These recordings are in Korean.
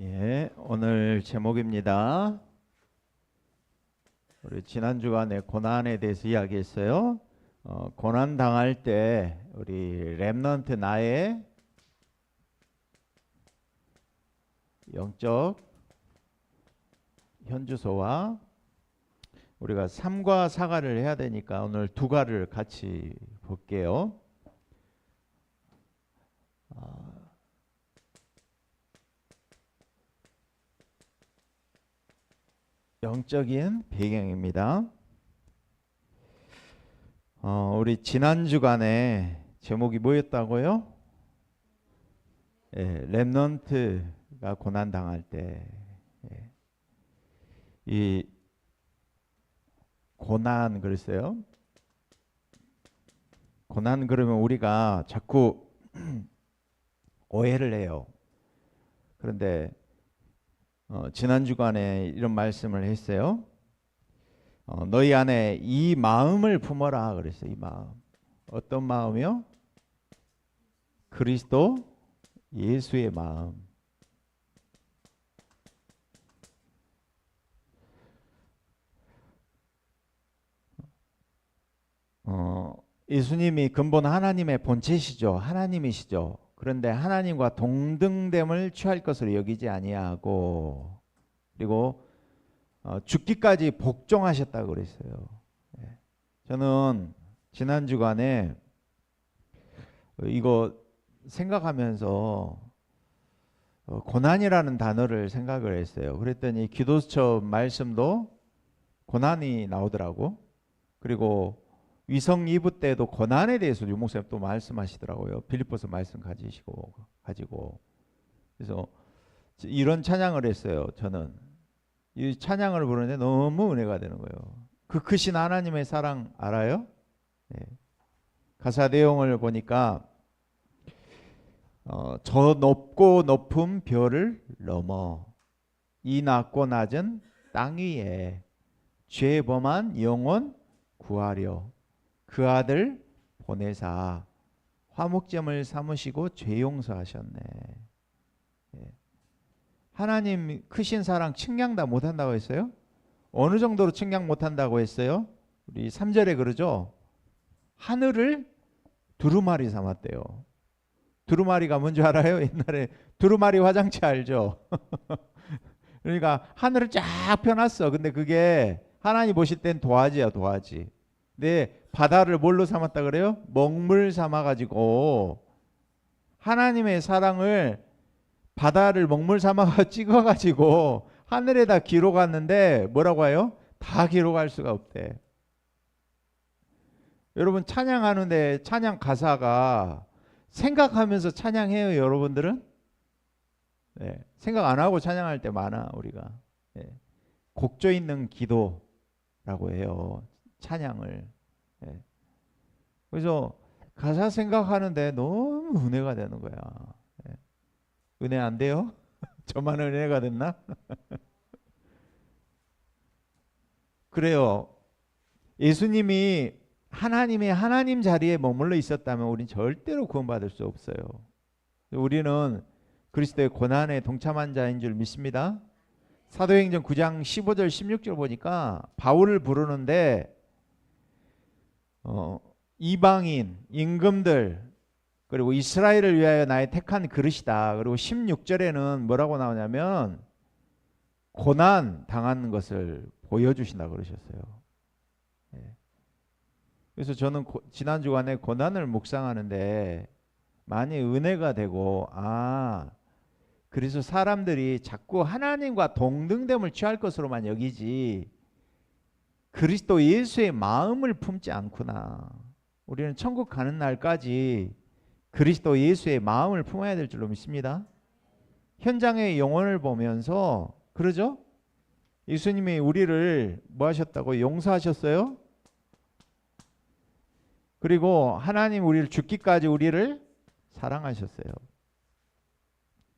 예, 오늘 제목입니다. 우리 지난 주간에 고난에 대해서 이야기했어요. 어, 고난 당할 때 우리 렘넌트 나의 영적 현주소와 우리가 삼과 사과를 해야 되니까 오늘 두 가를 같이 볼게요. 아, 영적인 배경입니다. 어, 우리 지난 주간에 제목이 뭐였다고요? 예, 렘넌트가 고난 당할 때, 예. 이 고난 그랬어요. 고난 그러면 우리가 자꾸 오해를 해요. 그런데 어, 지난 주간에 이런 말씀을 했어요. 어, 너희 안에 이 마음을 품어라 그랬어요. 이 마음. 어떤 마음이요? 그리스도 예수의 마음. 어, 예수님이 근본 하나님의 본체시죠. 하나님이시죠. 그런데 하나님과 동등됨을 취할 것으로 여기지 아니하고 그리고 어, 죽기까지 복종하셨다고 그랬어요. 예. 저는 지난 주간에 이거 생각하면서 어, 고난이라는 단어를 생각을 했어요. 그랬더니 기도처 말씀도 고난이 나오더라고. 그리고 위성 2부 때도 고난에 대해서 유목사님 또 말씀하시더라고요. 빌립보서 말씀 가지시고 가지고 그래서 이런 찬양을 했어요. 저는 이 찬양을 부르는데 너무 은혜가 되는 거예요. 그 크신 하나님의 사랑 알아요? 네. 가사 내용을 보니까 어, 저 높고 높은 별을 넘어 이 낮고 낮은 땅 위에 죄 범한 영혼 구하려 그 아들 보내사 화목점을 삼으시고 죄 용서하셨네. 예. 하나님 크신 사랑 측량 다 못한다고 했어요? 어느 정도로 측량 못한다고 했어요? 우리 3절에 그러죠. 하늘을 두루마리 삼았대요. 두루마리가 뭔지 알아요? 옛날에 두루마리 화장체 알죠? 그러니까 하늘을 쫙 펴놨어. 근데 그게 하나님 보실 땐 도화지야, 도화지. 근데 바다를 뭘로 삼았다 그래요? 먹물 삼아 가지고 하나님의 사랑을 바다를 먹물 삼아 찍어 가지고 하늘에다 기록했는데 뭐라고 해요? 다 기록할 수가 없대. 여러분 찬양하는데 찬양 가사가 생각하면서 찬양해요, 여러분들은? 네, 생각 안 하고 찬양할 때 많아 우리가. 네, 곡조 있는 기도라고 해요. 찬양을. 예. 그래서 가사 생각하는데 너무 은혜가 되는 거야. 예. 은혜 안 돼요? 저만 은혜가 됐나? 그래요. 예수님이 하나님의 하나님 자리에 머물러 있었다면 우리는 절대로 구원받을 수 없어요. 우리는 그리스도의 고난에 동참한 자인 줄 믿습니다. 사도행전 9장 15절 16절 보니까 바울을 부르는데 어, 이방인, 임금들 그리고 이스라엘을 위하여 나의 택한 그릇이다. 그리고 16절에는 뭐라고 나오냐면 고난 당하는 것을 보여주신다 그러셨어요. 예. 그래서 저는 고, 지난 주간에 고난을 묵상하는데 많이 은혜가 되고 아 그래서 사람들이 자꾸 하나님과 동등됨을 취할 것으로만 여기지 그리스도 예수의 마음을 품지 않구나. 우리는 천국 가는 날까지 그리스도 예수의 마음을 품어야 될 줄로 믿습니다. 현장의 영혼을 보면서 그러죠? 예수님이 우리를 뭐 하셨다고 용서하셨어요? 그리고 하나님 우리를 죽기까지 우리를 사랑하셨어요.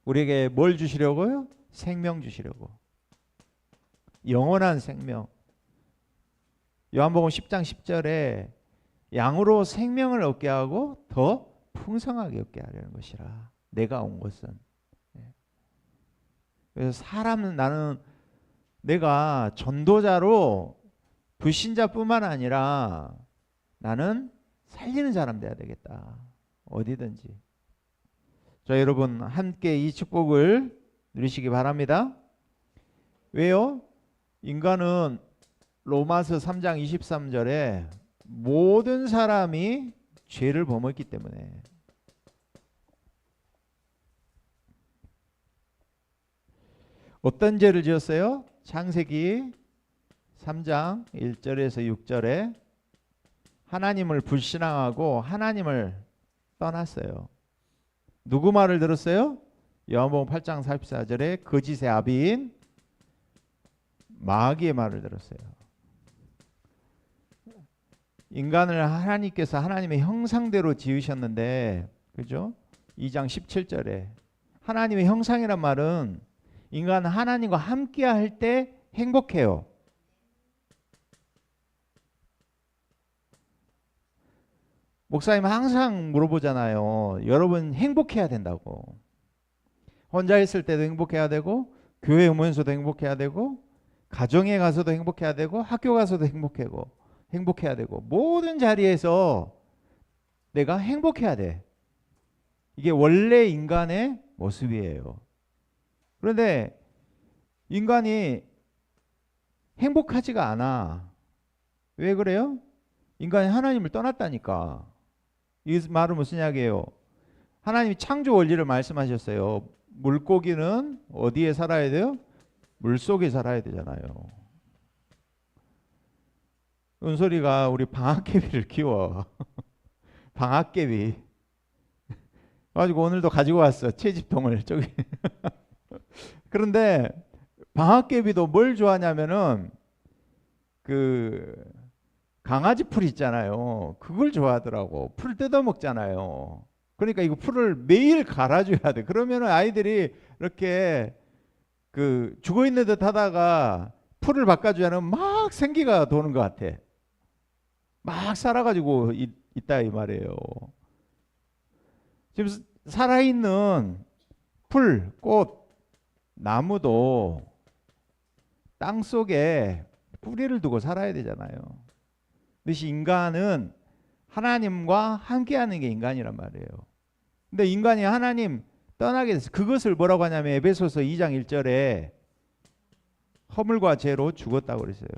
우리에게 뭘 주시려고요? 생명 주시려고. 영원한 생명. 요한복음 10장 10절에 양으로 생명을 얻게 하고 더 풍성하게 얻게 하려는 것이라. 내가 온 것은. 예. 그래서 사람은 나는 내가 전도자로 불신자뿐만 아니라 나는 살리는 사람 돼야 되겠다. 어디든지. 자, 여러분 함께 이 축복을 누리시기 바랍니다. 왜요? 인간은 로마서 3장 23절에 모든 사람이 죄를 범했기 때문에 어떤 죄를 지었어요? 창세기 3장 1절에서 6절에 하나님을 불신앙하고 하나님을 떠났어요. 누구 말을 들었어요? 요한복음 8장 44절에 거짓의 아비인 마귀의 말을 들었어요. 인간을 하나님께서 하나님의 형상대로 지으셨는데 그죠? 2장 17절에 하나님의 형상이란 말은 인간은 하나님과 함께 할 때 행복해요. 목사님 항상 물어보잖아요. 여러분 행복해야 된다고. 혼자 있을 때도 행복해야 되고 교회 오면서도 행복해야 되고 가정에 가서도 행복해야 되고 학교 가서도 행복하고 행복해야 되고 모든 자리에서 내가 행복해야 돼. 이게 원래 인간의 모습이에요. 그런데 인간이 행복하지가 않아. 왜 그래요? 인간이 하나님을 떠났다니까. 이 말은 무슨 이야기예요? 하나님이 창조 원리를 말씀하셨어요. 물고기는 어디에 살아야 돼요? 물 속에 살아야 되잖아요. 은솔이가 우리 방학개비를 키워. 방학개비. 가지고 오늘도 가지고 왔어. 채집통을 저기. 그런데 방학개비도 뭘 좋아하냐면은 그 강아지 풀 있잖아요. 그걸 좋아하더라고. 풀 뜯어 먹잖아요. 그러니까 이거 풀을 매일 갈아줘야 돼. 그러면 아이들이 이렇게 그 죽어 있는 듯 하다가 풀을 바꿔주자면 막 생기가 도는 것 같아. 막 살아가지고 있, 있다 이 말이에요. 지금 살아있는 풀, 꽃, 나무도 땅 속에 뿌리를 두고 살아야 되잖아요. 그것이 인간은 하나님과 함께하는 게 인간이란 말이에요. 근데 인간이 하나님 떠나게 돼서 그것을 뭐라고 하냐면 에베소서 2장 1절에 허물과 죄로 죽었다고 그랬어요.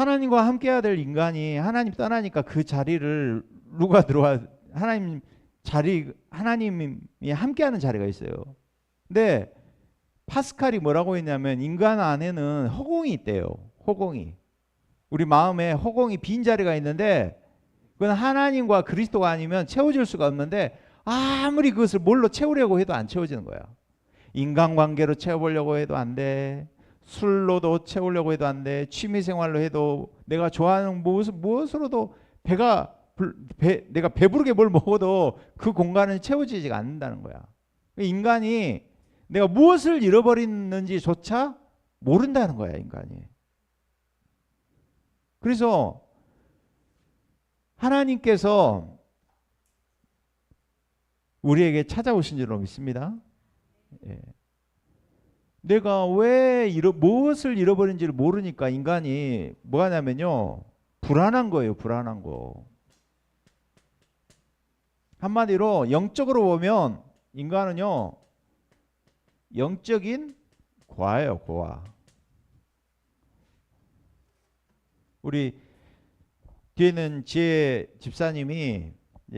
하나님과 함께해야 될 인간이 하나님 떠나니까 그 자리를 누가 들어와 하나님 자리 하나님이 함께하는 자리가 있어요. 근데 파스칼이 뭐라고 했냐면 인간 안에는 허공이 있대요. 허공이. 우리 마음에 허공이 빈 자리가 있는데 그건 하나님과 그리스도가 아니면 채워질 수가 없는데 아무리 그것을 뭘로 채우려고 해도 안 채워지는 거야. 인간관계로 채워보려고 해도 안 돼. 술로도 채우려고 해도 안 돼. 취미 생활로 해도 내가 좋아하는 무엇, 무엇으로도 배가 배, 내가 배부르게 뭘 먹어도 그 공간은 채워지지가 않는다는 거야. 인간이 내가 무엇을 잃어버리는지조차 모른다는 거야, 인간이. 그래서 하나님께서 우리에게 찾아오신 줄로 믿습니다. 예. 내가 왜 잃어, 무엇을 잃어버린지를 모르니까 인간이 뭐 하냐면요. 불안한 거예요. 불안한 거. 한마디로 영적으로 보면 인간은요. 영적인 고아예요. 고아. 우리 뒤에는 제 집사님이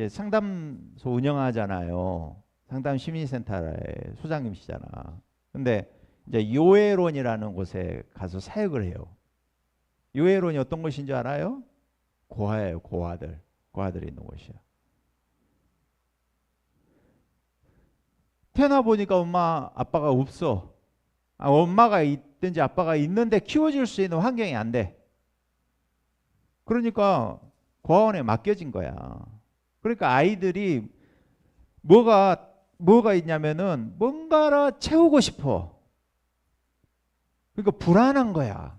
상담소 운영하잖아요. 상담 심리센터의 소장님이시잖아. 근데 이제 요해론이라는 곳에 가서 사역을 해요. 요해론이 어떤 곳인지 알아요? 고아예요, 고아들. 고아들이 있는 곳이야. 태어나 보니까 엄마, 아빠가 없어. 아, 엄마가 있든지 아빠가 있는데 키워줄 수 있는 환경이 안 돼. 그러니까 고아원에 맡겨진 거야. 그러니까 아이들이 뭐가 뭐가 있냐면은 뭔가를 채우고 싶어. 그러니까 불안한 거야.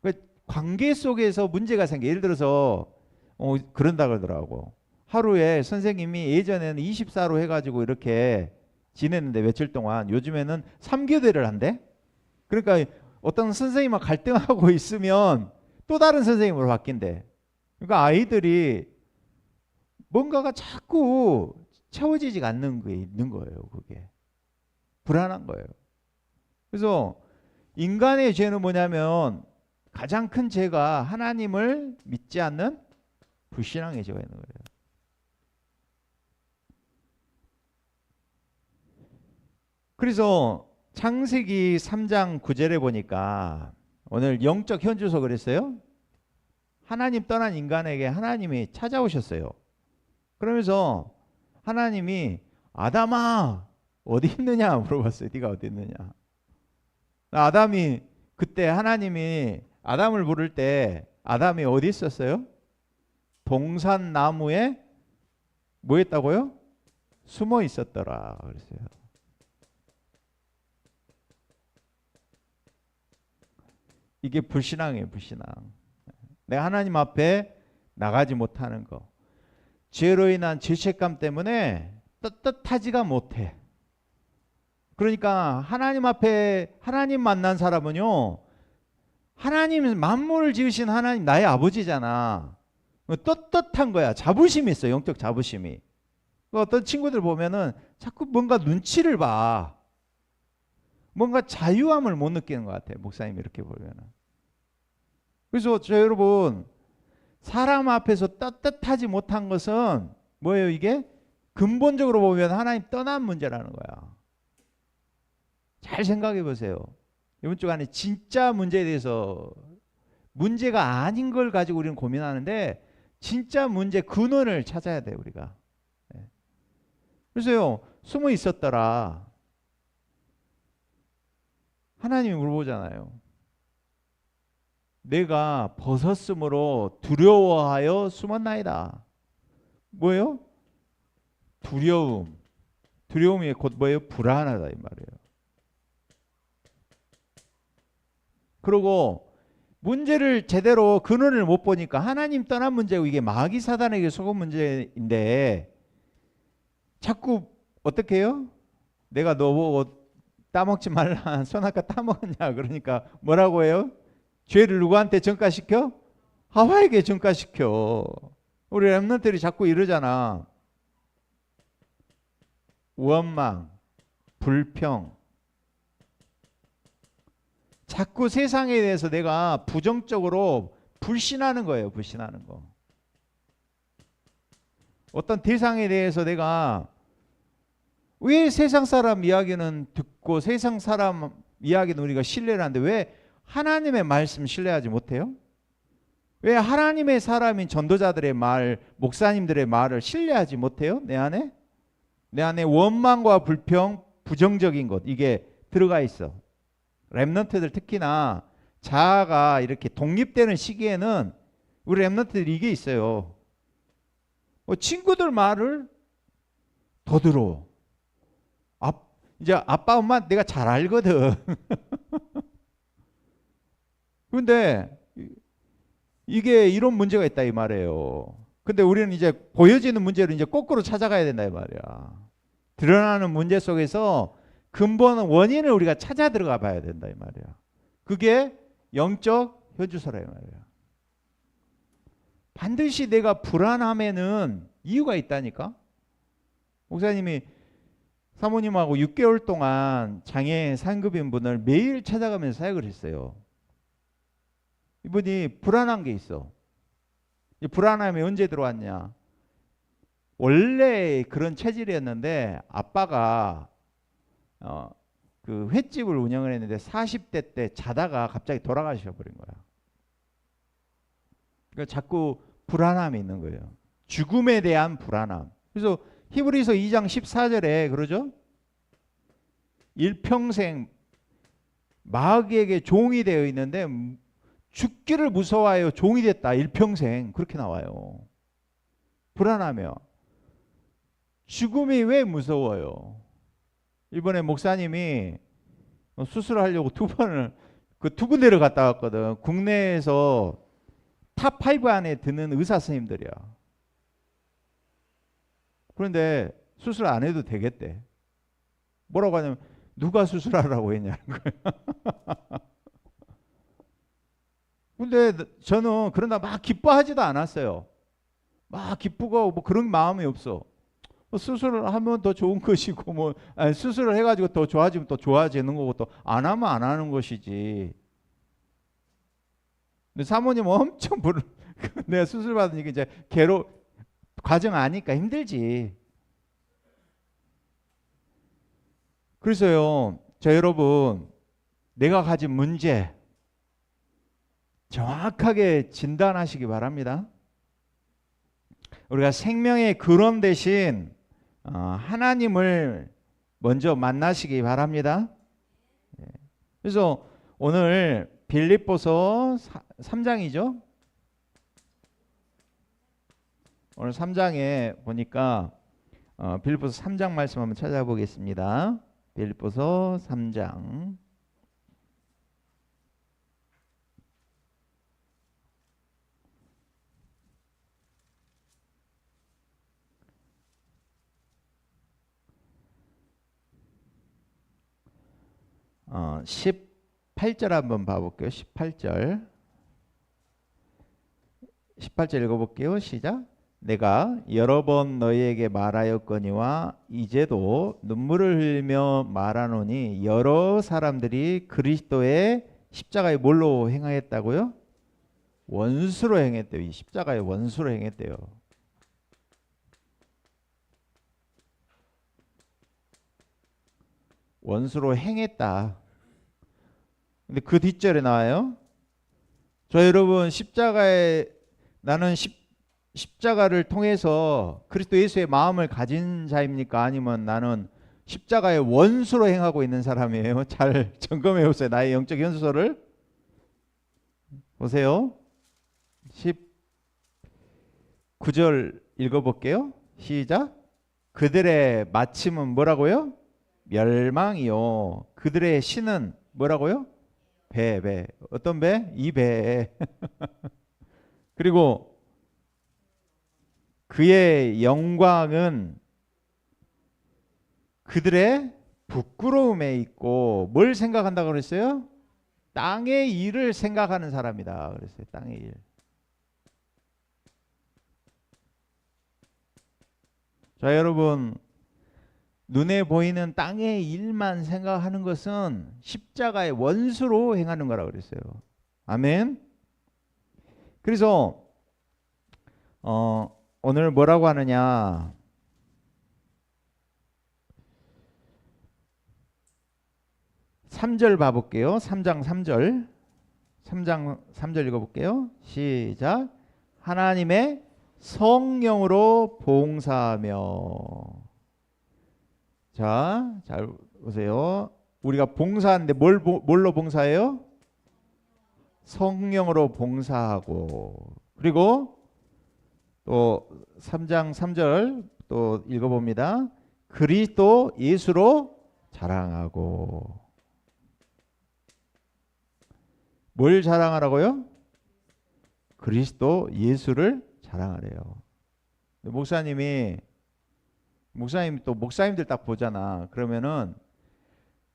그러니까 관계 속에서 문제가 생겨. 예를 들어서 어, 그런다 그러더라고. 하루에 선생님이 예전에는 24로 해가지고 이렇게 지냈는데 며칠 동안 요즘에는 3교대를 한대. 그러니까 어떤 선생님과 갈등하고 있으면 또 다른 선생님으로 바뀐대. 그러니까 아이들이 뭔가가 자꾸 채워지지가 않는 게 있는 거예요. 그게 불안한 거예요. 그래서 인간의 죄는 뭐냐면 가장 큰 죄가 하나님을 믿지 않는 불신앙의 죄가 있는 거예요. 그래서 창세기 3장 9절에 보니까 오늘 영적 현주소 그랬어요. 하나님 떠난 인간에게 하나님이 찾아오셨어요. 그러면서 하나님이 아담아 어디 있느냐 물어봤어요. 네가 어디 있느냐. 아담이 그때 하나님이 아담을 부를 때 아담이 어디 있었어요? 동산 나무에 뭐 했다고요? 숨어 있었더라 그랬어요. 이게 불신앙이에요, 불신앙. 내가 하나님 앞에 나가지 못하는 거. 죄로 인한 죄책감 때문에 떳떳하지가 못해. 그러니까 하나님 앞에 하나님 만난 사람은요. 하나님 만물을 지으신 하나님 나의 아버지잖아. 떳떳한 거야. 자부심이 있어. 영적 자부심이. 어떤 친구들 보면은 자꾸 뭔가 눈치를 봐. 뭔가 자유함을 못 느끼는 것 같아요. 목사님 이렇게 보면은. 그래서 저 여러분 사람 앞에서 떳떳하지 못한 것은 뭐예요 이게? 근본적으로 보면 하나님 떠난 문제라는 거야. 잘 생각해 보세요. 이번 주간에 진짜 문제에 대해서 문제가 아닌 걸 가지고 우리는 고민하는데 진짜 문제 근원을 찾아야 돼 우리가. 네. 그래서요 숨어 있었더라. 하나님이 물어보잖아요. 내가 벗었으므로 두려워하여 숨었나이다. 뭐예요? 두려움. 두려움이 곧 뭐예요? 불안하다 이 말이에요. 그리고 문제를 제대로 근원을 못 보니까 하나님 떠난 문제고 이게 마귀 사단에게 속은 문제인데 자꾸 어떻게 해요? 내가 너 보고 따먹지 말라 손 아까 따먹었냐 그러니까 뭐라고 해요? 죄를 누구한테 전가시켜? 하와에게 전가시켜. 우리 랩런들이 자꾸 이러잖아. 원망, 불평. 자꾸 세상에 대해서 내가 부정적으로 불신하는 거예요. 불신하는 거. 어떤 대상에 대해서 내가 왜 세상 사람 이야기는 듣고 세상 사람 이야기는 우리가 신뢰를 하는데 왜 하나님의 말씀 신뢰하지 못해요? 왜 하나님의 사람인 전도자들의 말, 목사님들의 말을 신뢰하지 못해요? 내 안에? 내 안에 원망과 불평, 부정적인 것 이게 들어가 있어. 랩런트들 특히나 자아가 이렇게 독립되는 시기에는 우리 랩런트들이 이게 있어요. 뭐 친구들 말을 더 들어. 아, 이제 아빠 엄마 내가 잘 알거든. 그런데 이게 이런 문제가 있다 이 말이에요. 근데 우리는 이제 보여지는 문제를 이제 거꾸로 찾아가야 된다 이 말이야. 드러나는 문제 속에서 근본 원인을 우리가 찾아 들어가 봐야 된다 이 말이야. 그게 영적 효주서라 이 말이야. 반드시 내가 불안함에는 이유가 있다니까. 목사님이 사모님하고 6개월 동안 장애 상급인 분을 매일 찾아가면서 사역을 했어요. 이분이 불안한 게 있어. 이 불안함이 언제 들어왔냐? 원래 그런 체질이었는데 아빠가 어, 그 횟집을 운영을 했는데 40대 때 자다가 갑자기 돌아가셔 버린 거야. 그러니까 자꾸 불안함이 있는 거예요. 죽음에 대한 불안함. 그래서 히브리서 2장 14절에 그러죠? 일평생 마귀에게 종이 되어 있는데 죽기를 무서워하여 종이 됐다. 일평생 그렇게 나와요. 불안하며 죽음이 왜 무서워요? 이번에 목사님이 수술하려고 두 번을 그 두 군데를 갔다 왔거든. 국내에서 탑5 안에 드는 의사 선생님들이야. 그런데 수술 안 해도 되겠대. 뭐라고 하냐면 누가 수술하라고 했냐는 거예요. 근데 저는 그런다 막 기뻐하지도 않았어요. 막 기쁘고 뭐 그런 마음이 없어. 뭐 수술을 하면 더 좋은 것이고 뭐 아니, 수술을 해가지고 더 좋아지면 또 좋아지는 거고 또 안 하면 안 하는 것이지. 근데 사모님 엄청 부르 내가 수술 받으니까 이제 괴로 과정 아니까 힘들지. 그래서요, 저 여러분 내가 가진 문제 정확하게 진단하시기 바랍니다. 우리가 생명의 근원 대신 어, 하나님을 먼저 만나시기 바랍니다. 예. 그래서 오늘 빌립보서 3장이죠. 오늘 3장에 보니까 어, 빌립보서 3장 말씀 한번 찾아보겠습니다. 빌립보서 3장 어, 18절 한번 봐볼게요. 18절. 18절 읽어볼게요. 시작. 내가 여러 번 너희에게 말하였거니와 이제도 눈물을 흘리며 말하노니 여러 사람들이 그리스도의 십자가에 뭘로 행하였다고요? 원수로 행했대요. 이 십자가에 원수로 행했대요. 원수로 행했다. 근데 그 뒷절에 나와요. 저 여러분 십자가에 나는 십, 십자가를 통해서 그리스도 예수의 마음을 가진 자입니까? 아니면 나는 십자가의 원수로 행하고 있는 사람이에요? 잘 점검해 보세요. 나의 영적 현수소를 보세요. 19절 읽어볼게요. 시작. 그들의 마침은 뭐라고요? 멸망이요. 그들의 신은 뭐라고요? 배, 배. 어떤 배? 이 배. 그리고 그의 영광은 그들의 부끄러움에 있고 뭘 생각한다고 그랬어요? 땅의 일을 생각하는 사람이다 그랬어요. 땅의 일. 자, 여러분 눈에 보이는 땅의 일만 생각하는 것은 십자가의 원수로 행하는 거라 그랬어요. 아멘. 그래서 어, 오늘 뭐라고 하느냐? 삼절 봐볼게요. 3장 3절. 3장 3절 읽어볼게요. 시작. 하나님의 성령으로 봉사하며 자, 잘 보세요. 우리가 봉사하는데 뭘 뭘로 봉사해요? 성령으로 봉사하고 그리고 또 3장 3절 또 읽어봅니다. 그리스도 예수로 자랑하고 뭘 자랑하라고요? 그리스도 예수를 자랑하래요. 목사님이 목사님 또 목사님들 딱 보잖아. 그러면은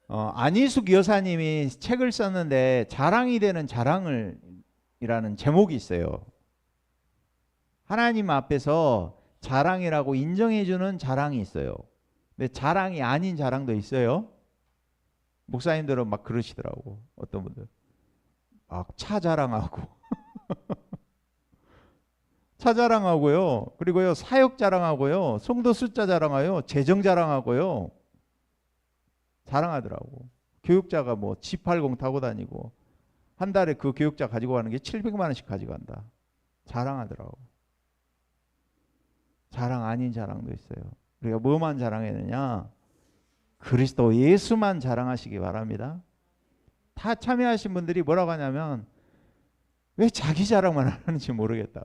어, 안희숙 여사님이 책을 썼는데 자랑이 되는 자랑을 이라는 제목이 있어요. 하나님 앞에서 자랑이라고 인정해주는 자랑이 있어요. 근데 자랑이 아닌 자랑도 있어요. 목사님들은 막 그러시더라고. 어떤 분들 막 차 자랑하고 차 자랑하고요. 그리고요 사역 자랑하고요. 성도 숫자 자랑하요. 재정 자랑하고요. 자랑하더라고. 교육자가 뭐 G80 타고 다니고 한 달에 그 교육자 가지고 가는 게 700만 원씩 가져간다. 자랑하더라고. 자랑 아닌 자랑도 있어요. 우리가 뭐만 자랑했느냐? 그리스도 예수만 자랑하시기 바랍니다. 다 참여하신 분들이 뭐라고 하냐면 왜 자기 자랑만 하는지 모르겠다.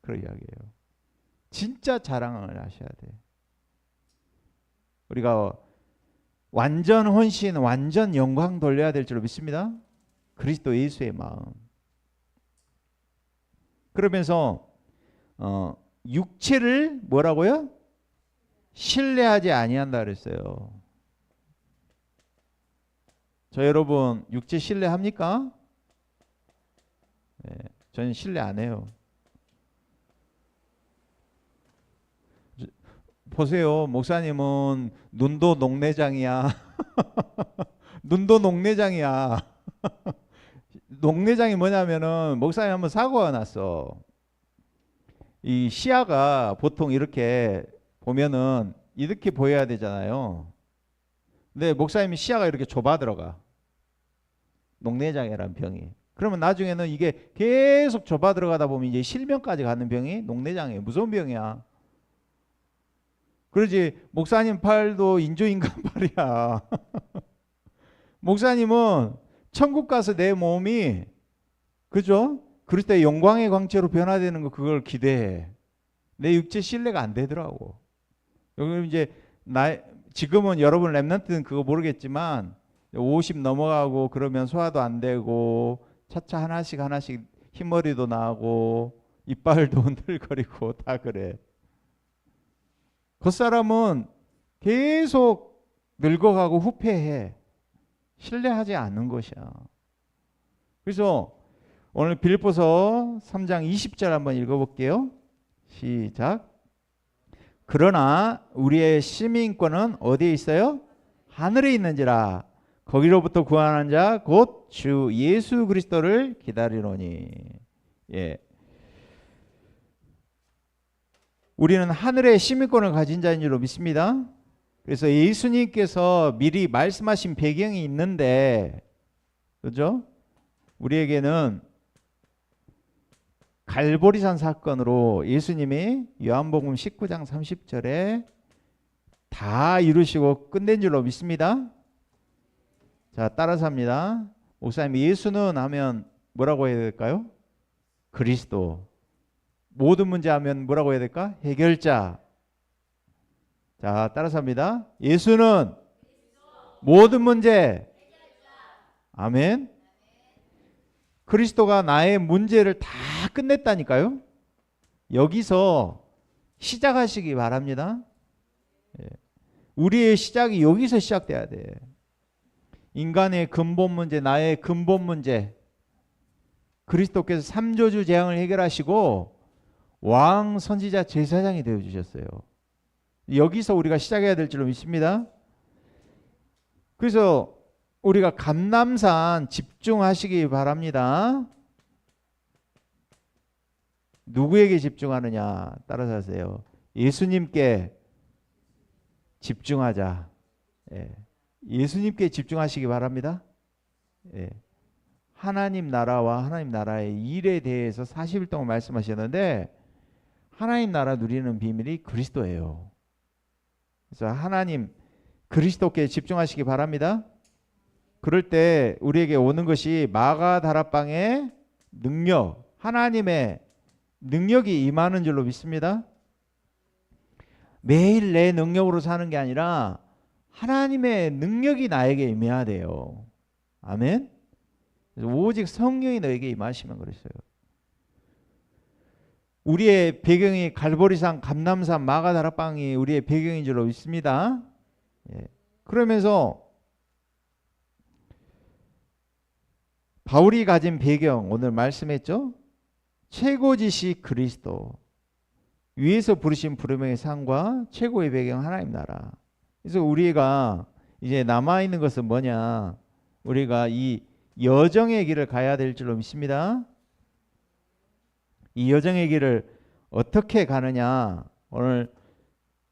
그런 이야기예요. 진짜 자랑을 하셔야 돼. 우리가 완전 헌신, 완전 영광 돌려야 될줄 믿습니다. 그리스도 예수의 마음. 그러면서 어, 육체를 뭐라고요? 신뢰하지 아니한다 그랬어요. 저 여러분 육체 신뢰합니까? 예, 저는 신뢰 안 해요. 저- 보세요, 목사님은 눈도 농내장이야. 눈도 농내장이야. 농내장이 뭐냐면은 목사님 한번 사고가 났어. 이 시야가 보통 이렇게 보면은 이렇게 보여야 되잖아요. 근데 목사님이 시야가 이렇게 좁아 들어가. 녹내장이라는 병이. 그러면 나중에는 이게 계속 좁아 들어가다 보면 이제 실명까지 가는 병이 녹내장이에요. 무서운 병이야. 그러지 목사님 팔도 인조인간 팔이야. 목사님은 천국 가서 내 몸이 그죠? 그럴 때 영광의 광채로 변화되는 거 그걸 기대해. 내 육체 신뢰가 안 되더라고. 여기 이제 나 지금은 여러분 랩런트는 그거 모르겠지만 50 넘어가고 그러면 소화도 안 되고 차차 하나씩 하나씩 흰머리도 나고 이빨도 흔들거리고 다 그래. 그 사람은 계속 늙어가고 후패해. 신뢰하지 않는 것이야. 그래서 오늘 빌립보서 3장 20절 한번 읽어볼게요. 시작. 그러나 우리의 시민권은 어디에 있어요? 하늘에 있는지라 거기로부터 구하는 자 곧 주 예수 그리스도를 기다리노니. 예. 우리는 하늘의 시민권을 가진 자인 줄로 믿습니다. 그래서 예수님께서 미리 말씀하신 배경이 있는데, 그죠? 우리에게는 갈보리산 사건으로 예수님이 요한복음 19장 30절에 다 이루시고 끝낸 줄로 믿습니다. 자, 따라서 합니다. 목사님, 예수는 하면 뭐라고 해야 될까요? 그리스도. 모든 문제 하면 뭐라고 해야 될까? 해결자. 자, 따라서 합니다. 예수는 모든 문제. 아멘. 그리스도가 나의 문제를 다 끝냈다니까요. 여기서 시작하시기 바랍니다. 예. 우리의 시작이 여기서 시작돼야 돼. 인간의 근본 문제, 나의 근본 문제. 그리스도께서 삼조주 재앙을 해결하시고 왕 선지자 제사장이 되어 주셨어요. 여기서 우리가 시작해야 될 줄로 믿습니다. 그래서 우리가 감남산 집중하시기 바랍니다. 누구에게 집중하느냐 따라서 하세요. 예수님께 집중하자. 예. 예수님께 집중하시기 바랍니다. 예. 하나님 나라와 하나님 나라의 일에 대해서 40일 동안 말씀하셨는데 하나님 나라 누리는 비밀이 그리스도예요. 그래서 하나님 그리스도께 집중하시기 바랍니다. 그럴 때 우리에게 오는 것이 마가 다락방의 능력, 하나님의 능력이 임하는 줄로 믿습니다. 매일 내 능력으로 사는 게 아니라 하나님의 능력이 나에게 임해야 돼요. 아멘. 오직 성령이 너에게 임하시면 그랬어요. 우리의 배경이 갈보리산, 감남산, 마가다락방이 우리의 배경인 줄로 믿습니다. 예. 그러면서 바울이 가진 배경 오늘 말씀했죠. 최고지시 그리스도 위에서 부르신 부르명의 상과 최고의 배경 하나님 나라. 그래서 우리가 이제 남아 있는 것은 뭐냐? 우리가 이 여정의 길을 가야 될 줄로 믿습니다. 이 여정의 길을 어떻게 가느냐? 오늘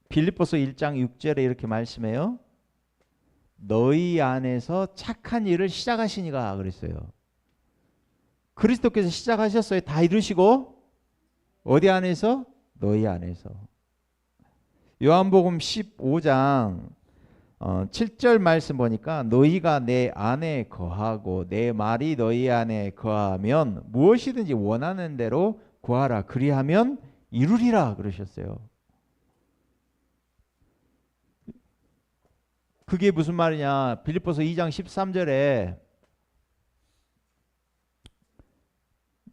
빌립보서 1장 6절에 이렇게 말씀해요. 너희 안에서 착한 일을 시작하시니가 그랬어요. 그리스도께서 시작하셨어요. 다 이루시고 어디 안에서? 너희 안에서. 요한복음 15장 어, 7절 말씀 보니까 너희가 내 안에 거하고 내 말이 너희 안에 거하면 무엇이든지 원하는 대로 구하라. 그리하면 이루리라 그러셨어요. 그게 무슨 말이냐? 빌립보서 2장 13절에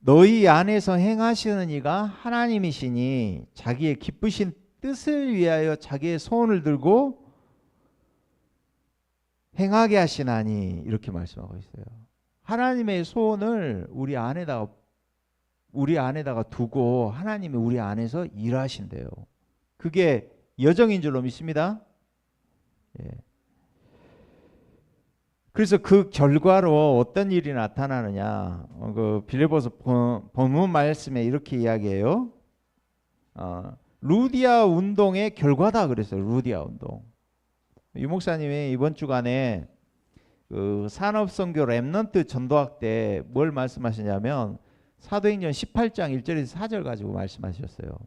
너희 안에서 행하시는 이가 하나님이시니 자기의 기쁘신 뜻을 위하여 자기의 소원을 들고 행하게 하시나니 이렇게 말씀하고 있어요. 하나님의 소원을 우리 안에다가 우리 안에다가 두고 하나님이 우리 안에서 일하신대요. 그게 여정인 줄로 믿습니다. 예. 그래서 그 결과로 어떤 일이 나타나느냐? 어, 그 빌리보서 본- 본문 말씀에 이렇게 이야기해요. 어, 루디아 운동의 결과다 그랬어요. 루디아 운동. 유 목사님이 이번 주간에 그 산업선교 랩넌트 전도학 때 뭘 말씀하시냐면 사도행전 18장 1절에서 4절 가지고 말씀하셨어요.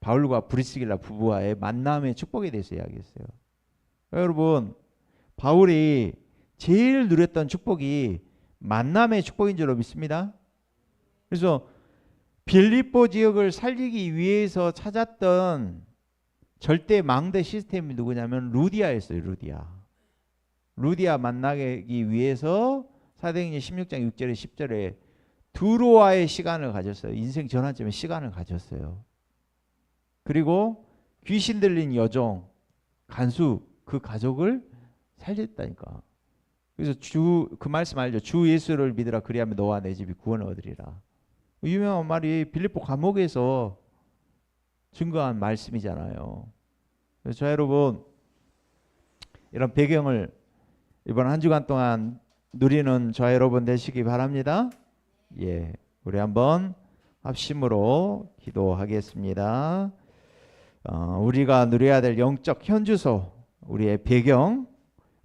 바울과 브리스길라 부부와의 만남의 축복에 대해서 이야기했어요. 여러분 바울이 제일 누렸던 축복이 만남의 축복인 줄로 믿습니다. 그래서 빌립보 지역을 살리기 위해서 찾았던 절대 망대 시스템이 누구냐면 루디아였어요. 루디아. 루디아 만나기 위해서 사도행전 16장 6절에 10절에 두로와의 시간을 가졌어요. 인생 전환점에 시간을 가졌어요. 그리고 귀신 들린 여종 간수 그 가족을 살렸다니까. 그래서 주 그 말씀 알죠. 주 예수를 믿으라 그리하면 너와 내 집이 구원을 얻으리라. 유명한 말이 빌립보 감옥에서 증거한 말씀이잖아요. 저 여러분 이런 배경을 이번 한 주간 동안 누리는 저 여러분 되시기 바랍니다. 예, 우리 한번 합심으로 기도하겠습니다. 어, 우리가 누려야 될 영적 현주소, 우리의 배경,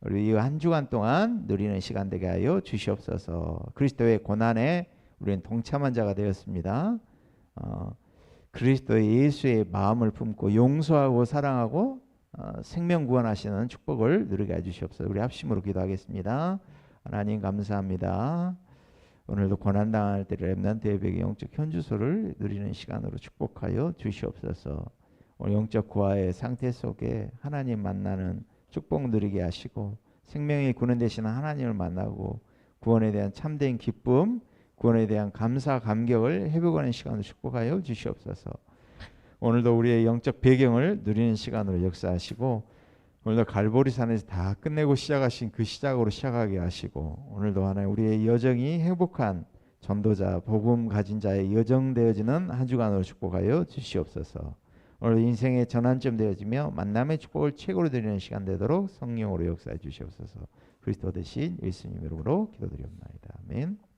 우리 이한 주간 동안 누리는 시간 되게 하여 주시옵소서. 그리스도의 고난에 우리는 동참한 자가 되었습니다. 어, 그리스도 예수의 마음을 품고 용서하고 사랑하고 어, 생명 구원하시는 축복을 누리게 해주시옵소서. 우리 합심으로 기도하겠습니다. 하나님 감사합니다. 오늘도 고난 당할 때 렘넌트 예배의 영적 현주소를 누리는 시간으로 축복하여 주시옵소서. 오늘 영적 구하의 상태 속에 하나님 만나는 축복 누리게 하시고 생명의 구원 되시는 하나님을 만나고 구원에 대한 참된 기쁨, 구원에 대한 감사 감격을 회복하는 시간을 축복하여 주시옵소서. 오늘도 우리의 영적 배경을 누리는 시간으로 역사하시고 오늘도 갈보리산에서 다 끝내고 시작하신 그 시작으로 시작하게 하시고 오늘도 하나님 우리의 여정이 행복한 전도자 복음 가진 자의 여정 되어지는 한 주간으로 축복하여 주시옵소서. 오늘 인생의 전환점 되어지며 만남의 축복을 최고로 드리는 시간 되도록 성령으로 역사해 주시옵소서. 그리스도 대신 예수님 이름으로 기도드리옵나이다. 아멘.